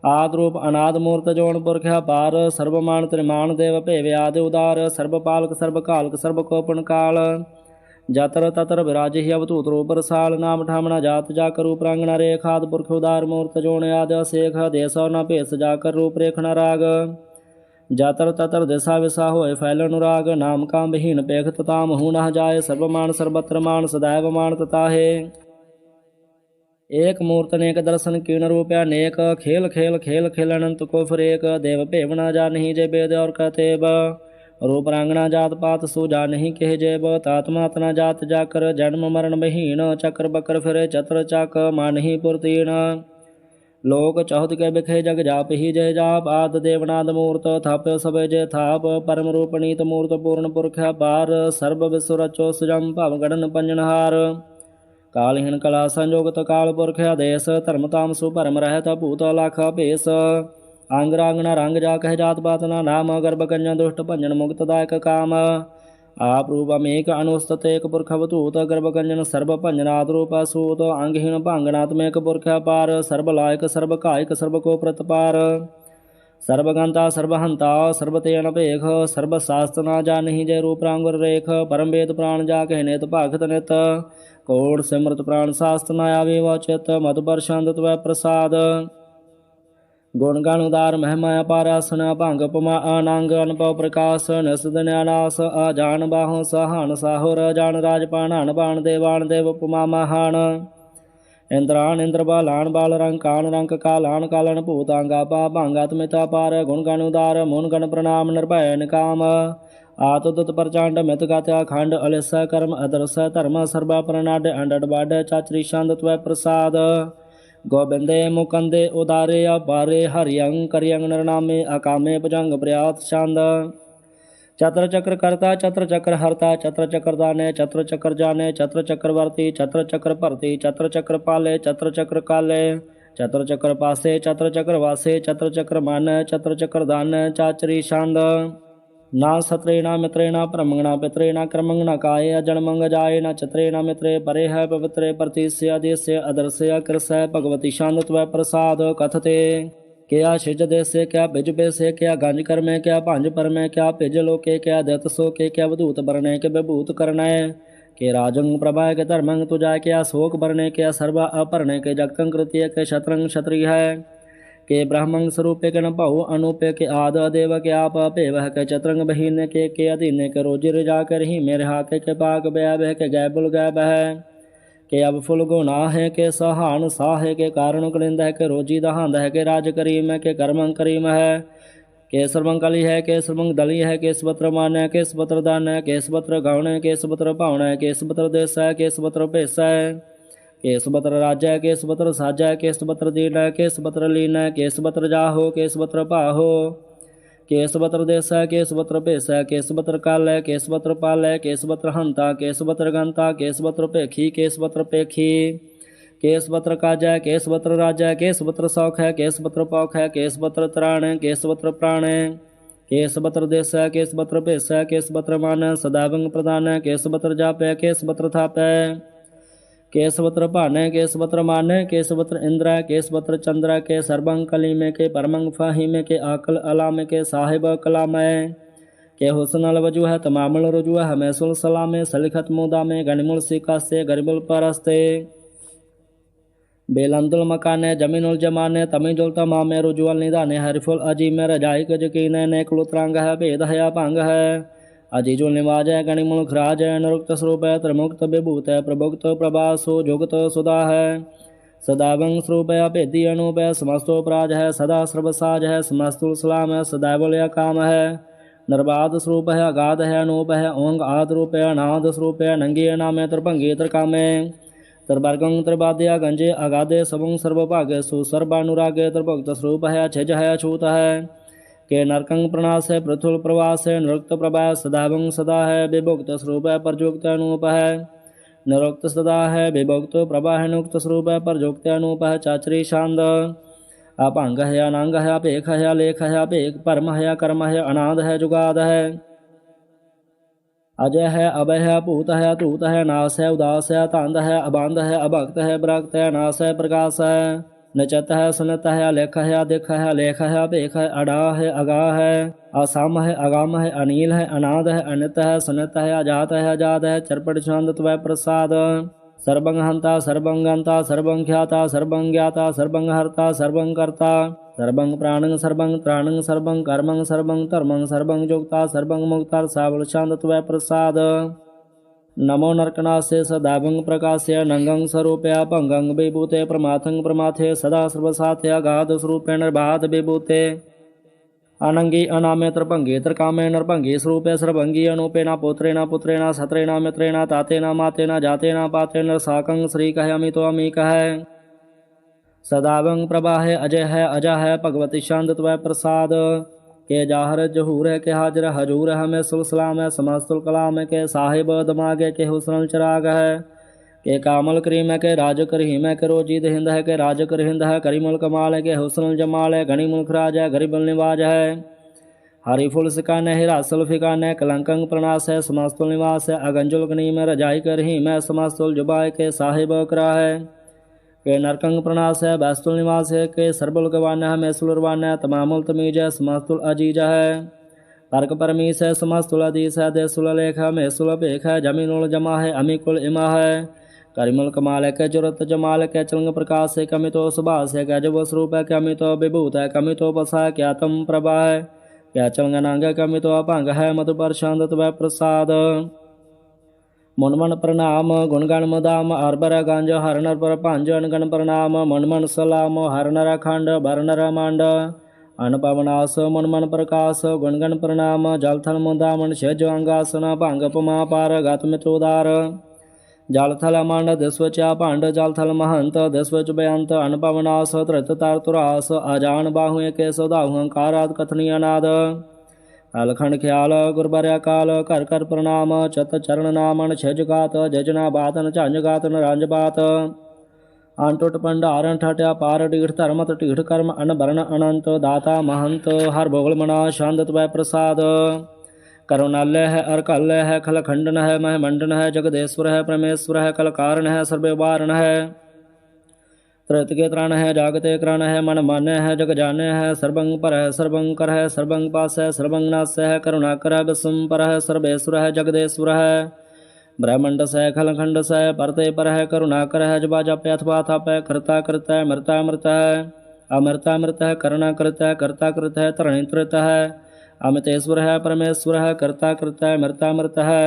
[SPEAKER 1] ਆਦ ਰੂਪ ਅਨਾਦ ਮੂਰਤ ਜੋਨ ਪੁਰਖਿਆ ਪਾਰ ਸਰਬਮਾਨ ਤ੍ਰਿਮਾਨ ਦੇਵ ਭੇਵ ਆਦ ਉਦਾਰ ਸਰਬ ਪਾਲਕ ਸਰਬ ਕਾਲਕ ਸਰਬ ਕੋਪਨ ਕਾਲ ਜਤਰ ਤਤਰ ਵਿਰਾਜਿ ਅਵਤੂਤ ਰੂਪ ਰਸਾਲ ਨਾਮ ਠਾਮਣਾ ਜਾਤ ਜਾ ਕਰ ਰੂਪ ਰੇਖਾਦ ਪੁਰਖ ਉਦਾਰ ਮੂਰਤ ਜੋਨ ਆਦ ਸੇਖ ਦੇਸੋ ਨ ਭੇਸ ਜਾ ਕਰ ਰੂਪ ਰੇਖਣਾ ਰਾਗ ਜਾਤਰ ਤਤਰ ਦਿਸਾ ਵਿਸਾ ਹੋਏ ਫੈਲ ਅਨੁਰਾਗ, ਨਾਮ ਕਾਮ ਬਹੀਨ ਪੇਖ ਤਤਾ ਮਹੂ ਨ ਜਾਏ ਸਰਬਮਾਨ ਸਰਬਤਰ ਮਾਨ ਸਦਾਇਵ ਮਾਨ ਤਤਾਹੇ। ਏਕ ਮੂਰਤ ਨੇਕ ਦਰਸ਼ਨ ਕੀਨ ਰੂਪਿਆ, ਨੇਕ ਖੇਲ ਖੇਲ ਖੇਲ ਖੇਲ ਅਨੰਤ ਕੋ ਫਰੇਕ, ਦੇਵ ਭੇਵਣਾ ਨਾ ਜਾਣਹੀ ਜੇ ਬੇਦ ਔਰ ਕਤੇਬ ਰੂਪ ਰੰਗਣਾ ਜਾਤ ਪਾਤ ਸੋ ਜਾਣਹੀ ਕਹਿ ਜੇਬ ਤਾਤਮਾਤ ਨਾ ਜਾਤ ਜਾਕਰ ਜਨਮ ਮਰਨ ਬਹੀਨ ਚੱਕਰ ਬਕਰ ਫਿਰੇ, ਚਤਰ ਚੱਕ ਮਾਨਹੀ ਪੁਰਤੀਨ ਲੋਕ ਚਹੁਤ ਕੇ ਬਿਖੇ ਜਗ ਜਾਪ ਹੀ ਜੈ ਜਾਪ, ਆਦ ਦੇਵਨਾਦ ਮੂਰਤ, ਥਾਪ ਸਭੇ ਜੇ ਥਾਪ, ਪਰਮ ਰੂਪਨੀਤ ਮੂਰਤ ਪੂਰਨ ਪੁਰਖਿਆ ਬਾਰ, ਸਰਬ ਵਿਸੁਰਚੋ ਸੁਜਮ ਭਵ ਗੜਨ ਪੰਜਨਹਾਰ। ਕਾਲਹੀਣ ਕਲਾ ਸੰਜੋਗਤ ਕਾਲ ਪੁਰਖ ਆਦੇਸ, ਧਰਮ ਤਾਮ ਸੁ ਭਰਮ ਰਹਿਤ ਭੂਤ ਲਖ ਭੇਸ ਅੰਗ ਰਾਂਗਣਾ ਰੰਗ ਜਾ ਕਹਿ ਜਾਤ ਬਾਤ ਨਾ ਨਾਮ, ਗਰਭ ਕੰਜਨ ਦੁਸ਼ਟ ਭੰਜਨ ਮੁਕਤ ਦਾਇਕ ਕਾਮ। ਆਪ ਰੂਪ ਅਮੇਕ ਅਨੁਸਤਤ ਏਕ ਪੁਰਖ ਅਵਤੂਤ ਗਰਭ ਕੰਜਨ ਸਰਬ ਭੰਜਨਾਤ ਰੂਪ ਸੂਤ ਅੰਗਹੀਣ ਭੰਗਨਾਤਮੇਕ ਪੁਰਖ ਪਾਰ ਸਰਬ ਲਾਇਕ ਸਰਬ ਕਾਇਕ ਸਰਬ ਕੋ ਪ੍ਰਤਪਾਰ ਸਰਬਗੰਤਾ ਸਰਬਹੰਤਾ ਸਰਬ ਤੇ ਅਨਭੇਖ ਸਰਬ ਸਾਸਤ ਨਾ ਜਾਣਹੀ ਜੈ ਰੂਪ ਰਾਂਗੁਰ ਰੇਖ ਪਰਮ ਵੇਦ ਪ੍ਰਾਣ ਗੁਣ ਗਣ ਉਦਾਰ ਮਹਿਮਾ ਅਪਾਰ ਆਸਨ, ਭੰਗ ਪਮਾ ਆਨੰਗ ਅਨਪਉ ਪ੍ਰਕਾਸ਼ ਨਿਸਦਨ ਅਨਾਸ ਆ ਬਾਹੋ ਸਹਾਨ, ਸਾਹੁਰ ਜਾਣ ਰਾਜ ਪਾਣਾਨ ਬਾਣ ਦੇਵਾਨ, ਦੇਵ ਉਪਮਾ ਮਹਾਨ। ਇੰਦਰਾਨ ਇੰਦਰ ਬਾਲਾਨ, ਬਾਲ ਰੰਗ ਕਾਨ ਰੰਗ ਕਾਲਾਨ ਕਾਲਨ ਭੂਤਾਂਗਾ ਪਾ ਭਾਂਗਤ ਪਾਰ ਗੁਣ ਗਣ ਉਦਾਰ, ਮੁਨ ਗਣ ਪ੍ਰਣਾਮ ਨਿਰਭੈ ਨਿਕਾਮ ਆਤ ਤੁਤ ਪ੍ਰਚੰਡ, ਮਿਤ ਗਾਤਿਆ ਖੰਡ ਅਲਿਸ ਕਰਮ ਅਦਰਸ ਧਰਮ ਸਰਬਾ ਪ੍ਰਨਾਡ, ਅੰਡੜ ਬਾਡ ਚਾਚਰੀ ਛੰਦ ਤਵੈ ਪ੍ਰਸਾਦ। ਗੋਬਿੰਦੇ ਮੁਕੰਦੇ ਉਦਾਰੇ ਅਪਾਰੇ ਹਰਿਯੰ ਕਰਿਯੰ ਨਰਨਾਮੇ ਅਕਾਮੇ ਭਜੰਗ ਪ੍ਰਿਆਤ ਛੰਦ ਚਤਰ ਚੱਕਰ ਕਰਤਾ ਚਤਰ ਚੱਕਰ ਹਰਤਾ ਚਤਰ ਚੱਕਰ ਦਾਨੇ ਚਤਰ ਚੱਕਰ ਜਾਣੇ ਚਤਰ ਚੱਕਰ ਵਰਤੀ ਚਤਰ ਚੱਕਰ ਭਰਤੀ ਚਤਰ ਚੱਕਰ ਪਾਲੇ ਚਤਰ ਚੱਕਰ ਕਾਲੇ ਚਤਰ ਚੱਕਰ ਪਾਸੇ ਚਤਰ ਚੱਕਰ ਵਾਸੇ ਚਤਰ ਚੱਕਰ ਮਨ ਚਤਰ ਚੱਕਰ ਦਾਨ ਚਾਚਰੀ ਛੰਦ ਨਾ ਸਤਰੇ ਨਾ ਮਿਤਰੇ ਨਾ ਭ੍ਰਮੰਗਣਾ ਪਿਤਰੇ ਨਾ ਕਰਮੰਗਣਾ ਕਾਏ ਅਜਣ ਮੰਗ ਜਾਏ ਨਾ ਚਤਰੇ ਨਾ ਮਿਤਰੇ ਪਰੇ ਹੈ ਪਵਿੱਤਰੇ ਪ੍ਰਤੀਸਿਆ ਦੇਸਿਆ ਅਦਰਸਿਆ ਕਰਸੈ ਭਗਵਤੀ ਛੰਦ ਤਵੈ ਪ੍ਰਸਾਦ ਕਥਤੇ ਕਿਆ ਛਿਜ ਦੇਸੇ ਕਿਆ ਬਿਜ ਬੇਸੇ ਕਿਆ ਗੰਜ ਕਰਮੈ ਕਿਆ ਭੰਜ ਪਰਮੈ ਕਿਆ ਭਿਜ ਲੋਕੇ ਕਿਆ ਦਤ ਸੋਕੇ ਕਿਆ ਵਧੂਤ ਬਰਣੈ ਕਿ ਬਭੂਤ ਕਰਣੈ ਕਿ ਰਾਜੰ ਪ੍ਰਭਾਇ ਕੇ ਧਰਮੰ ਤੁਜਾਇ ਕਿਆ ਸ਼ੋਕ ਬਰਣੈ ਕਿਆ ਸਰਬਾ ਅਪਰਣੈ ਕੇ ਜਗਤੰ के ब्रह्मं स्वरूपे के न बहु अनुपे के आद देव के आप भेव के चतरंग बहीने के के अधीने के रोजिर जाकर ही मेरे हाके के पाक बैब के गैबुल गैब है के अब फुल गुना है के सहान साहे के कारण कलिंद है के रोजी दहांद है के राज करीम है के कर्मं करीम है के सर्वंकली है के सर्वंग दली है के सबत्र मान है के सबत्र दान है के सबत्र गौण है के सबत्र पावण है के सबत्र देश है के सबत्र पेश है ਕੇਸਬਤਰ ਰਾਜੈ ਕੇਸਬਤਰ ਸਾਜੈ ਕੇਸਬਤਰ ਦੀਨੈ ਕੇਸਬਤਰ ਲੀਨੈ ਕੇਸਬਤਰ ਜਾਹੋ ਕੇਸਬਤਰ ਭਾਹੋ ਕੇਸਬਤਰ ਦੇਸੈ ਕੇਸਬਤਰ ਭੇਸੈ ਕੇਸਬਤਰ ਕਾਲੈ ਕੇਸਬਤਰ ਪਾਲੈ ਕੇਸਬਤਰ ਹੰਤਾ ਕੇਸਬਤਰ ਗੰਤਾ ਕੇਸਬਤਰ ਭੇਖੀ ਕੇਸਬਤਰ ਪੇਖੀ ਕੇਸਬਤਰ ਕਾਜੈ ਕੇਸਬਤਰ ਰਾਜੈ ਕੇਸਬਤਰ ਸੌਖ ਹੈ ਕੇਸਬਤਰ ਪੌਖ ਹੈ ਕੇਸਬਤਰ ਤਰਾਣ ਕੇਸਬਤਰ ਪ੍ਰਾਣ ਕੇਸਬਤਰ ਦੇਸੈ ਕੇਸਬਤਰ ਭੇਸੈ ਕੇਸਬਤਰ ਮਾਨ ਸਦਾਵੰਗ ਪ੍ਰਦਾਨ ਕੇਸਬਤਰ ਜਾਪੈ केशवत्र पान, केशवत्र मान, केशवत्र इंद्र, केशवत्र चंद्र के सर्वंग कलिमे के परमंग फाहिमे के आकल अलाम के साहिब कलामय के हुसन अलवजुह तमामल रुजुह, मैसुल सलामे, सलिखत मुदा में गनिमुल सिका से गरिमुल परस्ते। बेलंदुल मकान ज़मीन उल जमान, तमीजुल तमाम, रुजुअल निदान, हरिफुल अजीम, रजाई कजकीन नेकलुत्रांग है बेदहया भाँग है ਅਜੀਜੋ ਨਿਵਾਜੈ ਗਣੀ ਮੁਖ ਰਾਜੈ ਨਰੁਕਤ ਸਰੂਪੈ ਤ੍ਰਮੁਕਤ ਵਿਭੂਤੈ ਪ੍ਰਭੁਕਤ ਪ੍ਰਭਾਸੋ ਜੁਗਤ ਸੁਦਾ ਹੈ ਸਦਾਵੰ ਸਰੂਪੈ ਅਭੇਦੀ ਅਨੂਪੈ ਸਮਸਤੋ ਪ੍ਰਾਜ ਹੈ ਸਦਾ ਸਰਬ ਸਾਜ ਹੈ ਸਮਸਤੁਲ ਸਲਾਮ ਹੈ ਸਦਾਇ ਬਲਿਆ ਕਾਮ ਹੈ ਨਰਬਾਦ ਸਰੂਪ ਹੈ ਅਗਾਧ ਹੈ ਅਨੂਪ ਹੈ ਓੰਗ ਆਦ ਰੂਪ ਹੈ ਅਨਾਦ ਸਰੂਪ ਹੈ ਨੰਗੀ ਨਾਮੇ ਤਰਭੰਗੀ ਤਰਕਾਮੇ ਤਰਬਰਗੰ ਤਰਬਾਦਿਆ ਗੰਜੇ ਅਗਾਦੇ ਸਭੰ ਸਰਬ ਭਾਗੇ ਸੂ ਸਰਬਾਨੁਰਾਗੇ ਤਰਭਗਤ ਸਰੂਪ ਹੈ ਛਜ ਹੈ ਅਛੂਤ ਹੈ के नरकंग प्रणास है पृथुल प्रवास है निरुक्त प्रभा सदाभंग सदा है विभुक्त स्वरूप है परजुक्त अनूप है निरुक्त सदा है विभुक्त प्रभा है नुक्त स्वरूप है परजुक्त अनूप है चाचरी शांद अपंग है अनंग है अपेख है अलेख है अपेख परम है कर्म है अनाद है जुगाद है अजय है अभय है भूत है अतूत है नाश है उदास है तंद है अबंध है अभक्त है भ्रक्त है नाश है प्रकाश है ਨਚਤ ਹੈ ਸੁਨਤ ਹੈ ਅਲੇਖ ਹੈ ਅਦੇਖ ਹੈ ਅਲੇਖ ਹੈ ਅਭੇਖ ਹੈ ਅੜਾ ਹੈ ਅਗਾ ਹੈ ਆਸਮ ਹੈ ਅਗਮ ਹੈ ਅਨੀਲ ਹੈ ਅਨਾਦ ਹੈ ਅਨਿਤ ਹੈ ਸੁਨਤ ਹੈ ਅਜਾਤ ਹੈ ਅਜਾਦ ਹੈ ਚਰਪਟ ਛੰਦ ਤਵੈ ਪ੍ਰਸਾਦ। ਸਰਬੰ ਹੰਤਾ ਸਰਬੰ ਗੰਤਾ ਸਰਬੰ ਖਿਆਤਾ ਸਰਬੰ ਗਿਆਤਾ ਸਰਬੰ ਹਰਤਾ ਸਰਬੰ ਕਰਤਾ। ਸਰਬੰ ਪ੍ਰਾਣੰ ਸਰਬੰ ਤ੍ਰਾਣੰ ਸਰਬੰ ਕਰਮੰ ਸਰਬੰ ਧਰਮੰ ਸਰਬੰ ਜੁਗਤਾ ਸਰਬੰ ਮੁਕਤਾ ਸਾਵਲ ਛੰਦ ਤਵੈ ਪ੍ਰਸਾਦ ਨਮੋ ਨਰਕਨਾਸੇ ਸਦਾਵੰ ਪ੍ਰਕਾਸ਼ਯ ਨੰਗੰ ਸਰੂਪਿਆ ਭੰਗੰ ਵਿਭੂਤੇ ਪ੍ਰਮਾਥੰ ਪ੍ਰਮਾਥੇ ਸਦਾ ਸਰਬਸਾਥਿ ਅਗਾਧ ਸਰੂਪੇ ਨਿਰਬਾਧ ਵਿਭੂਤੇ ਅਨੰਗੀ ਅਨਾਮੇ ਤਰਭੰਗੇ ਤਰਕਾਮੇ ਨਰਭੰਗੇ ਸਰੂਪੇ ਸਰਭੰਗੀ ਅਨੂਪੇ ਨਾ ਪੁੱਤਰੇ ਨਾ ਪੁੱਤਰੇ ਨਾ ਸਤਰੇ ਨਾ ਮਿਤਰੇ ਨਾ ਤਾਤੇ ਨਾ ਮਾਤੇ ਨਾ ਜਾਤੇ ਨਾ ਪਾਤੇ ਨਰ ਸਾਕੰ ਸ੍ਰੀ ਕਹਿ ਅਮਿਤੋ ਅਮੀ ਕਹੈ ਸਦਾਵੰ ਪ੍ਰਭਾਹੇ ਅਜੈ ਹੈ ਅਜਾ ਹੈ ਭਗਵਤੀ ਸ਼ਾਂਤ ਤਵੈ ਪ੍ਰਸਾਦ ਕੇ ਜਾਹਰ ਜਹੂਰ ਹੈ ਕੇ ਹਾਜ਼ਰ ਹਜੂਰ ਹੈ ਮੈਂ ਸੁਲ ਸਲਾਮ ਹੈ ਸਮਸਤੁਲ ਕਲਾਮ ਹੈ ਕੇ ਸਾਹਿਬ ਦਮਾਗੇ ਕੇ ਹੁਸਨਲ ਚਰਾਗ ਹੈ ਕੇ ਕਾਮਲ ਕਰੀਮ ਹੈ ਕੇ ਰਾਜ ਕਰਹੀਮ ਹੈ ਕੇ ਰੋਜੀਦ ਹਿੰਦ ਹੈ ਕੇ ਰਾਜ ਕਰ ਹਿੰਦ ਹੈ ਕਰੀਮੁਲ ਕਮਾਲ ਹੈ ਕੇ ਹੁਸਨਲ ਜਮਾਲ ਹੈ ਗਣੀ ਮੁਲਕ ਰਾਜ ਹੈ के नरकंग प्रणास है बैस्तुल निवास है के सरबुल गवान है मैसुल रवान है तमामुल तमीज है समस्तुल अजीज है परक परमीस है समस्तुल अदीस है देसुल लेख है मैसुल भेख है जमीनुल जमा है अमीकुल इमा है करीमुल कमाल है के जुरत जमाल है के चलंग प्रकाश है कमितो सुभाष है के जब स्वरूप है कमितो विभूत है कमितो पसा है क्या तम प्रभा है क्या चलंग नांग है कमितो अभंग है मधुपर शांत वै प्रसाद ਮਨ ਮਨ ਪ੍ਰਣਾਮ ਗੁਣ ਗਣ ਮਦਾਮ ਅਰਬਰ ਗੰਜ, ਹਰਨਰ ਪਰ ਭੰਜ ਅਨਗਨ ਪ੍ਰਣਾਮ ਮਨ ਮਨ ਸਲਾਮ ਹਰ ਨਰ ਅਖੰਡ, ਬਰਨਰ ਮੰਡ। ਅਨ ਪਵਨਾਸ ਮਨ ਮਨ ਪ੍ਰਕਾਸ਼ ਗੁਣ ਗਣ ਪ੍ਰਣਾਮ, ਜਲ ਥਲ ਮੁਦਾਮਨ, ਛਜ ਅੰਗਾਸਨ, ਭੰਗ ਪਮਾ ਪਾਰ, ਗਤ ਮਿਤੋਦਾਰ ਜਲ ਥਲ ਮੰਡ ਦਿਸਵਚਾ ਭੰਡ, ਜਲ ਥਲ ਮਹੰਤ ਦਿਸਵਚ ਬੇਅੰਤ, ਅਨਪਵਨਾਸ ਤ੍ਰਿਤ ਤਰ ਤੁਰਾਸ, ਅਜਾਨ ਬਾਹੂ ਕੇ ਸੋਦਾਹੁ ਹੰਕਾਰਾਤ ਕਥਨੀ ਅਨਾਦ। ਅਲਖਣ ਖਿਆਲ ਗੁਰਬਰਿਆ ਕਾਲ ਘਰ ਘਰ ਪ੍ਰਣਾਮ, ਚਤ ਚਰਨ ਨਾਮਣ, ਛਜ ਗਾਤ ਜਜਨਾ ਬਾਤਨ, ਝੰਜ ਗਾਤਨ ਰੰਜ ਬਾਤ। ਅਨਟੁੱਟ ਭੰਡਾਰਨ, ਠਟਿਆ ਪਾਰ ਢੀਠ, ਧਰਮਤ ਢੀਠ ਕਰਮ ਅਨਬਰਨ ਅਨੰਤ, ਦਾਤਾ ਮਹੰਤ, ਹਰ ਭੋਗਲ ਮਨਾ ਸ਼ਾਂਤ ਤਵੈ ਪ੍ਰਸਾਦ। करुणालय है अर्कालय है खल खंडन है मह मंडन है जगदेश्वर है परमेश्वर है कल कारण है सर्वे वारण है त्रैत के त्राण है जागते क्राण है मन मान्य है जग जाने है सर्वंग पर है सर्वंग कर है सर्वंग पास है सर्वंग नाश है करुणाकर है विश्वम पर है सर्वेश्वर है जगदेश्वर। है ब्रह्मंड से खल खंड से परते पर है करुणाकर है जबा जप अथवा थप है करता करता है मृता मृत है अमृता मृत है करुणा कृत है कर्ता कृत है तरणि तृत है अमितेश्वर है परमेश्वर है कर्ता कृत है मृता मृत है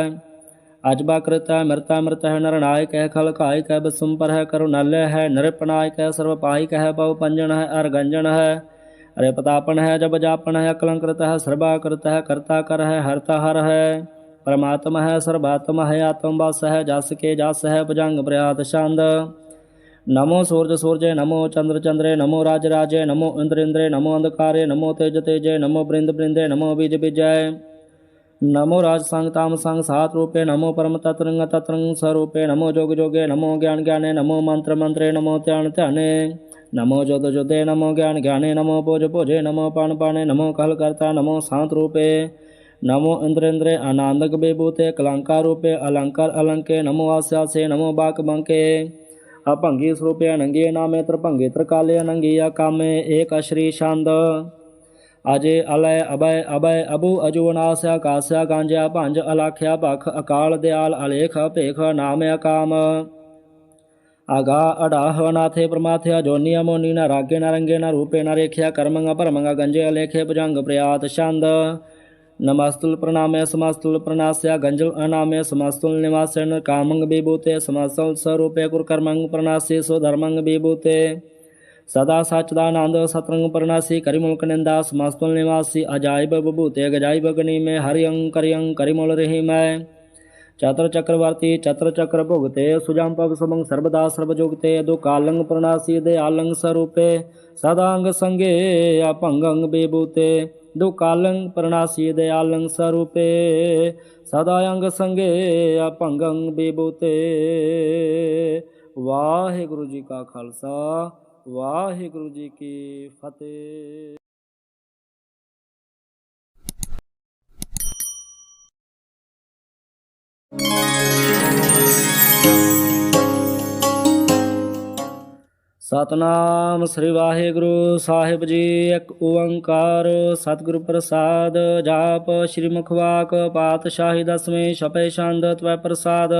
[SPEAKER 1] ਅਜਬਾ ਕਰਤਾ ਮਰਤਾ ਮਰਤ ਹੈ ਨਰਨਾਇਕ ਹੈ ਖਲਕਾਇਕ ਹੈ ਬਸੁੰਪਰ ਹੈ ਕਰੁਣਾਲ ਹੈ ਨਿਰਪਨਾਇਕ ਹੈ ਸਰਵਪਾਇਕ ਹੈ ਬਹੁ ਪੰਜਨ ਹੈ ਅਰਗੰਜਨ ਹੈ। ਅਰੇ ਪਤਾਪਣ ਹੈ ਜਬ ਜਾਪਣ ਹੈ ਅਕਲੰਕ੍ਰਿਤ ਹੈ ਸਰਬਾਕ੍ਰਿਤ ਹੈ ਕਰਤਾ ਕਰ ਹੈ ਹਰਤਾ ਹਰ ਹੈ। ਪਰਮਾਤਮ ਹੈ ਸਰਬਾਤਮ ਹੈ ਆਤਮ ਬਸ ਹੈ ਜਸ ਕੇ ਜਸ ਹੈ ਭਜੰਗ ਪ੍ਰਿਆਤ ਛੰਦ। ਨਮੋ ਸੂਰਜ ਸੂਰਜੇ ਨਮੋ ਚੰਦਰ ਚੰਦਰੇ ਨਮੋ ਰਾਜ ਰਾਜੇ ਨਮੋ ਇੰਦਰ ਇੰਦਰੇ ਨਮੋ ਅੰਧਕਾਰੇ ਨਮੋ ਤੇਜ ਤੇਜੇ ਨਮੋ ਬ੍ਰਿੰਦ ਬ੍ਰਿੰਦੇ ਨਮੋ ਬੀਜ ਬੀਜੈ। नमो राजसांगताम संग सात रूपे नमो परम तत्रंग तत्रंग स्वरूपे नमो जोग जोगे नमो ज्ञान ज्ञाने नमो मंत्र मंत्रे नमो त्यान ध्याने नमो जोद जोदे नमो ज्ञान ज्ञाने नमो भोज भोजे नमो पान पाने नमो कलकर्ता नमो शांत रूपे नमो इंद्रेन्द्रे अनांदक विभूते कलंकार रूपे अलंकार अलंके नमो आस्यासे नमो बाक बंके अपंगी स्वरूपे अनंगे नामे त्रपंगे त्रकाले अनंगीया कामे एक श्री शांत ਅਜੇ ਅਲੈ ਅਬੈ ਅਬੈ ਅਬੂ ਅਜੂ ਅਨਾਸਿਆ ਕਾਸਿਆ ਕਾਂਜਿਆ ਭੰਜ ਅਲਖਿਆ ਭਖ ਅਕਾਲ ਦਿਆਲ ਅਲੇਖ ਭੇਖ ਨਾਮ ਅਕਾਮ। ਅਗਾ ਅਡਾਹ ਨਾਥੇ ਪ੍ਰਮਾਥਿਆ ਜੋਨੀ ਅਮੋਨੀ ਨਾ ਰਾਗੇ ਨਾ ਰੰਗੇ ਨਾ ਰੂਪੇ ਨਾ ਰੇਖਿਆ ਕਰਮੰਗਾ ਭਰਮੰਗਾ ਗੰਜੇ ਅਲੇਖੇ ਭਜੰਗ ਪ੍ਰਿਆਤ ਛੰਦ। ਨਮਸਤੁਲ ਪ੍ਰਣਾਮੇ ਸਮਸਤੁਲ ਪ੍ਰਣਾਸਿਆ ਗੰਜਲ ਅਨਾਮੇ ਸਮਸਤੁਲ ਨਿਵਾਸੇਨ ਕਾਮੰਗ ਬੀਬੂਤੇ ਸਮਸਤੁਲ ਸਰੂਪੇ ਕੁਰ ਕਰਮੰਗ ਪ੍ਰਣਾਸੀ ਸੋ ਧਰਮੰਗ ਬੀਬੂਤੇ। ਸਦਾ ਸੱਚ ਦਾ ਆਨੰਦ, ਸਤਰੰਗ ਪਰਨਾਸੀ ਕਰਿਮੁਲ ਕਨੰਦਾ ਸਮਸਤੁਲ ਨਿਵਾਸੀ, ਅਜਾਇਬ ਬਭੂਤੇ ਗਜਾਇਬ ਗਨੀ ਮੈਂ ਹਰਿਯੰ ਕਰਿਯੰ ਕਰਿਮੁਲ ਰਹੀ ਮੈਂ। ਚਤਰ ਚਕਰਵਰਤੀ, ਚਤਰ ਚਕਰ ਭੁਗਤੇ, ਸੁਜਾਮ ਪਵ ਸਮੰ ਸਰਬਦਾ ਸਰਬਜੁਗਤੇ ਅਦੋ ਕਾਲੰਗ ਪ੍ਰਣਾਸੀ ਦੇ ਆਲੰਗ ਸਰੂਪੇ ਸਦਾੰਗ ਸੰਗੇ ਅਪੰਗੰਗ ਬੇਬੂਤੇ ਦੋ ਕਾਲੰਗ ਪ੍ਰਣਾਸੀ ਦੇ ਆਲੰਗ ਸਰੂਪੇ, ਸਦਾ ਅੰਗ ਸੰਗੇ ਅਪੰਗੰਗ ਬੇਬੂਤੇ ਵਾਹਿਗੁਰੂ ਜੀ ਕਾ ਖਾਲਸਾ ਵਾਹਿਗੁਰੂ ਜੀ ਕੀ ਫਤਿਹ। ਸਤਨਾਮ ਸ੍ਰੀ ਵਾਹਿਗੁਰੂ ਸਾਹਿਬ ਜੀ, ਇੱਕ ਓੰਕਾਰ ਸਤਿਗੁਰੂ ਪ੍ਰਸਾਦ, ਜਾਪ ਸ੍ਰੀ ਮੁਖਵਾਕ ਪਾਤਸ਼ਾਹੀ ਦਸਵੇਂ ਛਪੇ ਛੰਦ, ਤਵੈ ਪ੍ਰਸਾਦ।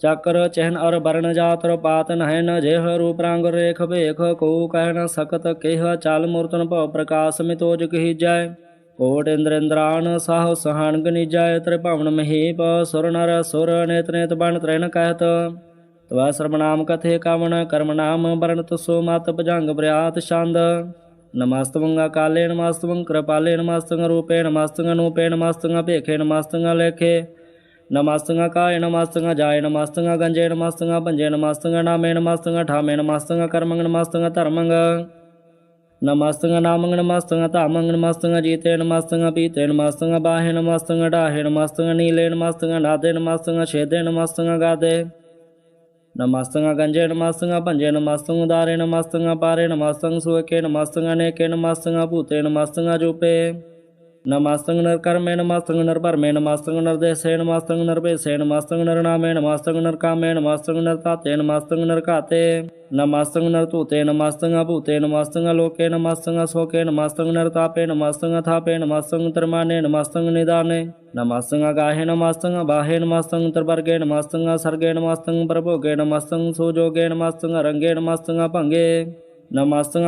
[SPEAKER 1] ਚੱਕਰ ਚਹਿਨ ਅਰ ਬਰਨ ਜਾਤਰ ਪਾਤ ਨਹਿ ਨ ਜਿਹ ਰੂਪ ਰੰਗ ਰੇਖ ਭੇਖ ਕੋ ਕਹਿ ਨ ਸਕਤ ਕਿਹ, ਚਲ ਮੂਰਤਨ ਭਉ ਪ੍ਰਕਾਸ਼ ਮਿਤੋਜ ਕਹੀ ਜੈ ਕੋਟ ਇੰਦਰ ਇੰਦਰਾਨ ਸਾਹ ਸਹਾਨ ਗਨੀਜੈ ਤ੍ਰਿ ਭਵਨ ਮਹੀਪ, ਸੁਰ ਨਰ ਸੁਰ ਨੇਤ ਨੇਤ ਬਣ ਤ੍ਰਿਨ ਕਹਿਤ। ਤਵਾ ਸਰਬਨਾਮ ਕਥੇ ਕਵਨ ਕਰਮ ਨਾਮ ਬਰਨ ਤੁਸੋ ਮਤ ਭਜੰਗ ਬ੍ਰਿਆਤ ਛੰਦ। ਨਮਸਤਵੰਗਾ ਕਾਲੇ ਨਮਸਤਵੰ ਕਿਰਪਾਲੇ ਨਮਸਤੰਗ ਰੂਪੇ ਨਮਸਤੰਗ ਨੂਪੇ ਨਮਸਤੰਗ ਭੇਖੇ ਨਮਸਤੰਗ ਲੇਖੇ। ਨਮਸਤੰਗ ਕਾਏ ਨਮਸਤੰਗ ਜਾਏ ਨਮਸਤੰਗ ਗੰਜੇ ਨਮਸਤੰਗ ਭੰਜੇ ਨਮਸਤੰਗ ਨਾਮੇ ਨਮਸਤੰਗ ਠਾਮੇ ਨਮਸਤੰਗ ਕਰਮੰਗ ਨਮਸਤੰਗ ਧਰਮੰਗ। ਨਮਸਤੰਗ ਨਾਮੰਗ ਨਮਸਤੰਗ ਧਾਮੰਗ ਨਮਸਤੰਗ ਜੀਤੇ ਨਮਸਤੰਗ ਪੀਤੇ ਨਮਸਤੰਗ ਬਾਹੇ ਨਮਸਤੰਗ ਢਾਹੇ ਨਮਸਤੰਗ ਨੀਲੇ ਨਮਸਤੰਗ ਨਾਦੇ ਨਮਸਤੰਗ ਛੇਦੇ ਨਮਸਤੰਗ ਗਾਦੇ। ਨਮਸਤੰਗ ਗੰਜੇ ਨਮਸਤੰਗ ਭੰਜੇ ਨਮਸਤੰਗ ਉਦਾਰੇ ਨਮਸਤੰਗ ਪਾਰੇ ਨਮਸਤੰਗ ਸੁਕੇ ਨਮਸਤੰਗ ਨੇਕੇ ਨਮਸਤੰਗ ਭੂਤੇ ਨਮਸਤੰਗ ਜੂਪੇ। ਨਮਸਤੰਗ ਨਰਕਰਮੇ ਨਮਸਤੰਗ ਨਰਭਰਮੇ ਨਮਸਤੰਗ ਨਰਦੇਸੇ ਨਮਸਤੰਗ ਨਰਭੇਸੇ ਨਮਸਤੰਗ ਨਰਨਾਮੇ ਨਮਸਤੰਗ ਨਰਕਾਮੇ ਨਮਸਤੰਗ ਨਰਤਾਤੇ ਨਮਸਤੰਗ ਨਰਕਾਤੇ ਨਮਸਤੰਗ ਨਰਤੂਤੇ ਨਮਸਤੰਗ ਭੂਤੇ ਨਮਸਤੰਗ ਲੋਕੇ ਨਮਸਤੰਗ ਸੋਕੇ ਨਮਸਤੰਗ ਨਰਤਾਪੇ ਨਮਸਤੰਗ ਥਾਪੇ ਨਮਸਤੰਗ ਤਰਮਾਨੇ ਨਮਸਤੰਗ ਨਿਦਾਨੇ ਨਮਸਤੰਗ ਗਾਹੇ ਨਮਸਤੰਗ ਬਾਹੇ ਨਮਸਤੰਗ ਤਰਵਰਗੇ ਨਮਸਤੰਗ ਸਰਗੇ ਨਮਸਤੰਗ ਪ੍ਰਭੋਗੇ ਨਮਸਤੰਗ ਸੋਜੋਗੇ ਨਮਸਤੰਗ ਰੰਗੇ ਨਮਸਤੰਗ ਭੰਗੇ ਨਮਸਤੰਗ ਗਮੇ ਨਮਸਤ ਸਾਤਰਮੇ ਨਮਸਤੰਗ ਜਲਾਸਰੇ ਨਮਸਤੰਗ ਨਿਰਾਸਰੇ ਨਮਸਤੰਗ ਜਾਤੇ ਨਮਸਤੰਗ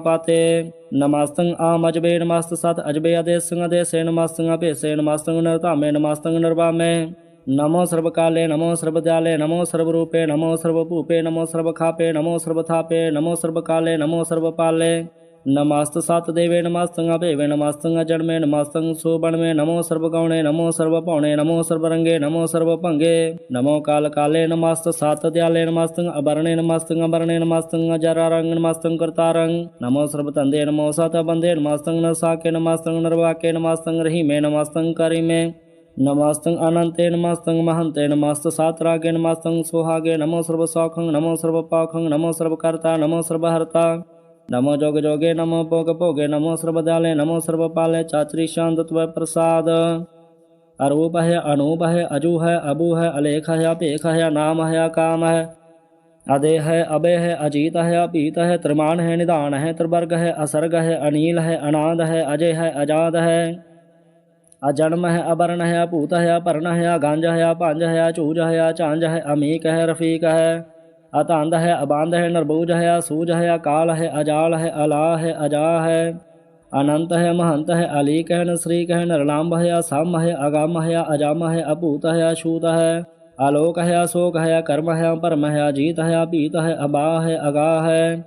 [SPEAKER 1] ਪਾਤੇ ਨਮਸਤੰਗ ਆਮਜਬੇ ਨਮਸਤ, ਸਤ ਅਜਬੇ ਅਦੇਸੰਗ ਅਦੇਸੇ ਨਮਸਤੰਗ, ਭੇਸੇ ਨਮਸਤੰਗ, ਨਰਧਾਮੇ ਨਮਸਤੰਗ, ਨਰਵਾਮੇ ਨਮੋ ਸਰਬ ਕਾਲੇ ਨਮੋ ਸਰਬ ਦਿਆਲੇ ਨਮੋ ਸਰਬ ਰੂਪੇ ਨਮੋ ਸਰਬ ਭੂਪੇ ਨਮੋ ਸਰਬ ਖਾਪੇ ਨਮੋ ਸਰਬ ਥਾਪੇ ਨਮੋ ਸਰਬ ਕਾਲੇ ਨਮੋ ਸਰਬ ਪਾਲੇ ਨਮਸਤ ਸਤ ਦੇਵੇ ਨਮਸਤੰਗ ਭੇਵੇ ਨਮਸਤੰਗ ਜਨਮੇ ਨਮਸਤੰਗ ਸੋਬਣਵੇਂ ਨਮੋ ਸਰਬ ਗਉਣੇ ਨਮੋ ਸਰਬ ਭਉਣੇ ਨਮੋ ਸਰਬ ਰੰਗੇ ਨਮੋ ਸਰਬ ਭੰਗੇ ਨਮੋ ਕਾਲ ਕਾਲੇ ਨਮਸਤ ਸਤ ਦਿਆਲੇ ਨਮਸਤੰਗ ਅਬਰਣੇ ਨਮਸਤੰਗ ਅਬਰਣੇ ਨਮਸਤੰਗ ਜਰਾ ਰੰਗ ਨਮਸਤੰਗ ਕਰਤਾਰੰਗ ਨਮੋ ਸਰਬ ਤੰਦੇ ਨਮੋ ਸਤ ਬੰਦੇ ਨਮਸਤੰਗ ਨਸਾਕੇ ਨਮਸਤੰਗ ਨਰਵਾਕੇ ਨਮਸਤੰਗ ਰਹੀਮੇ ਨਮਸਤੰਗ ਕਰੀਮੇ ਨਮਸਤੰ ਅਨੰਤੇ ਨਮਸਤੰ ਮਹੰਤੇ ਨਮਸਤ ਸਾਤਰਾਗੇ ਨਮਸਤੰ ਸੁਹਾਗੇ ਨਮੋ ਸਰਬ ਸੌਖੰ ਨਮੋ ਸਰਬ ਪਾਖੰ ਨਮੋ ਸਰਬ ਕਰਤਾ ਨਮੋ ਸਰਬ ਹਰਤਾ ਨਮੋ ਜੋਗ ਜੋਗੇ ਨਮੋ ਭੋਗ ਭੋਗੇ ਨਮੋ ਸਰਬ ਦਾਲੇ ਨਮੋ ਸਰਬ ਪਾਲੇ ਚਾਤਰੀ ਸ਼ਾਂਤ ਤਵੈ ਪ੍ਰਸਾਦ ਅਰੂਪ ਹੈ ਅਨੂਪ ਹੈ ਅਜੂ ਹੈ ਅਬੂ ਹੈ ਅਲੇਖ ਹੈ ਭੇਖ ਹੈ ਨਾਮ ਹੈ ਕਾਮ ਹੈ ਅਦੇ ਹੈ ਅਬੇ ਹੈ ਅਜੀਤ ਹੈ ਅਭੀਤ ਹੈ ਤਰਮਾਨ ਹੈ ਨਿਧਾਨ ਹੈ ਤਰਵਰਗ ਹੈ ਅਸਰਗ ਹੈ ਅਨੀਲ ਹੈ ਅਨਾਦ ਹੈ ਅਜੇ ਹੈ ਅਜਾਦ ਹੈ ਅਜਨਮ ਹੈ ਅਬਰਨ ਹੈ ਭੂਤ ਹੈ ਭਰਨ ਹੈ ਗੰਜ ਹੈ ਭੰਜ ਹੈ ਝੂਜ ਹੈ ਝਾਂਜ ਹੈ ਅਮੀਕ ਹੈ ਰਫੀਕ ਹੈ ਅਤੰਦ ਹੈ ਅਬੰਧ ਹੈ, ਨਰਬੂਜ ਹੈ, ਸੂਜ ਹੈ, ਅਕਾਲ ਹੈ, ਅਜਾਲ ਹੈ, ਅਲਾ ਹੈ, ਅਜਾ ਹੈ। ਅਨੰਤ ਹੈ, ਮਹੰਤ ਹੈ, ਅਲੀਕ ਹੈ, ਨਸਰੀਕ ਹੈ ਨਿਰਲੰਭ ਹੈ, ਅਸਮ ਹੈ, ਅਗੰਮ ਹੈ, ਅਜਮ ਹੈ, ਅਭੂਤ ਹੈ, ਅਛੂਤ ਹੈ। ਆਲੋਕ ਹੈ, ਅਸ਼ੋਕ ਹੈ ਕਰਮ ਹੈ ਭਰਮ ਹੈ, ਅਜੀਤ ਹੈ, ਅਭੀਤ ਹੈ ਅਬਾ ਹੈ ਅਗਾ ਹੈ।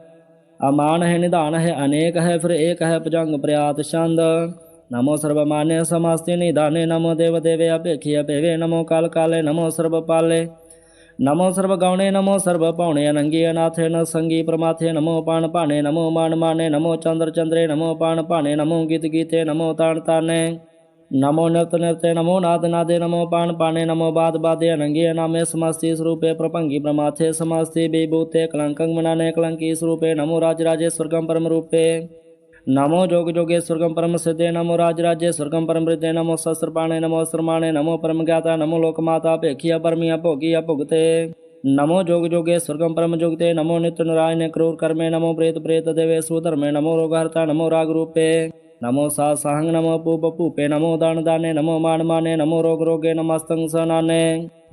[SPEAKER 1] ਅਮਾਨ ਹੈ, ਨਿਧਾਨ ਹੈ, ਅਨੇਕ ਹੈ, ਫਿਰ ਏਕ ਹੈ, ਭੁਜੰਗ, ਪ੍ਰਿਆਤ, ਛੰਦ। ਨਮੋ ਸਰਬਮਾਨਿ ਸਮਸਤੇ, ਨਿਧਾਨੇ, ਨਮੋ ਦੇਵ ਦੇਵੇ ਅਪੇਖੀ ਅਪੇਵੇ ਨਮੋ ਕਾਲ, ਕਾਲੇ, ਨਮੋ ਸਰਬ ਪਾਲੇ ਨਮੋ ਸਰਬ ਗਉਣੇ, ਨਮੋ ਸਰਬ ਪਾਉਣੇ ਅਨੰਗੀ ਅਨਾਥੇ ਨ ਸੰਗੀ ਪ੍ਰਮਾਥੇ, ਨਮੋ ਪਾਣ ਭਾਣੇ, ਨਮੋ ਮਾਨ ਮਾਨੇ, ਨਮੋ ਚੰਦਰ ਚੰਦਰੇ, ਨਮੋ ਪਾਣ ਭਾਣੇ, ਨਮੋ ਗੀਤ ਗੀਤੇ, ਨਮੋ ਤਾਣ ਤਾਨੇ ਨਮੋ ਨਿਰਤ ਨਿਰਤੇ ਨਮੋ ਨਾਦ ਨਾਦੇ, ਨਮੋ ਪਾਣ ਪਾਣੇ, ਨਮੋ ਬਾਦ ਬਾਦੇ, ਅਨੰਗੀ ਨਾਮੇ ਸਮਸਤੀ ਸਰੂਪੇ ਪ੍ਰਭੰਗੀ ਪ੍ਰਮਾਥੇ ਸਮਸਤੀ ਬੇਬੂਤੇ ਕਲੰਕੰ ਮਨਾਨੇ ਕਲੰਕੀ ਸਰੂਪੇ ਨਮੋ ਰਾਜ ਰਾਜੇ ਸੁਰਗੰ ਪਰਮ ਰੂਪੇ ਨਮੋ ਜੋਗ ਜੋਗੇ ਸੁਰਗੰ ਪਰਮ ਸਿद्धੇ ਨਮੋ ਰਾਜ ਰਾਜੇ ਸੁਰਗੰ ਪਰਮ ਰਿਦੇ ਨਮੋ ਸਸਤਰ ਪਾਣੇ ਨਮੋ ਸਰਮਾਣੇ ਨਮੋ ਪਰਮ ਗਿਆਤਾ ਨਮੋ ਲੋਕ ਮਾਤਾ ਭੇਖੀਆ ਪਰਮੀਆ ਭੋਗੀਆ ਭੁਗਤੇ ਨਮੋ ਜੋਗ ਜੋਗੇ ਸੁਰਗੰ ਪਰਮ ਜੁਗਤੇ ਨਮੋ ਨਿਤ ਨਰਾਇਣ ਕਰੂਰ ਕਰਮੇ ਨਮੋ ਪ੍ਰੇਤ ਪ੍ਰੇਤ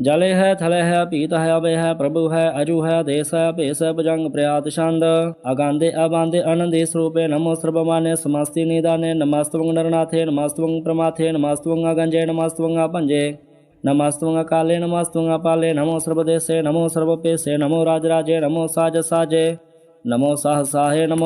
[SPEAKER 1] ਪ੍ਰਣਾਸੀ ਅਨੂਪੇ ਅਰੂਪੇ ਜਲੇ ਹੈ ਥਲੇ ਹੈ ਭੀਤ ਹੈ ਅਬੇ ਹੈ ਪ੍ਰਭੂ ਹੈ ਅਜੂ ਹੈ ਦੇਸ ਹੈ ਭੇਸ ਹੈ ਭੁਜੰਗ ਪ੍ਰਿਆਤ ਛੰਦ। ਅਗਾਂਦੇ ਅਬਾਂਦੇ ਅਨੰਦੇ ਸਰੂਪੇ ਨਮੋ ਸਰਬਮਾਨੇ ਸਮਸਤੀ ਨਿਦਾਨੇ ਨਮਸਤਵੰ ਨਰਨਾਥੇ ਨਮਸਤਵੰ ਪ੍ਰਮਾਥੇ ਨਮਸਤਵੰ ਅਗੰਜੇ ਨਮਸਤਵੰ ਭੰਜੇ। ਨਮਸਤਵੰ ਕਾਲੇ ਨਮਸਤਵੰ ਪਾਲੇ ਨਮੋ ਸਰਬਦੇਸੇ ਨਮੋ ਸਰਬਪੇਸੇ ਨਮੋ ਰਾਜਰਾਜੇ ਨਮੋ ਸਾਜ ਸਾਜੇ। ਨਮੋ ਸਾਹ ਸਾਹੇ ਨਮੋ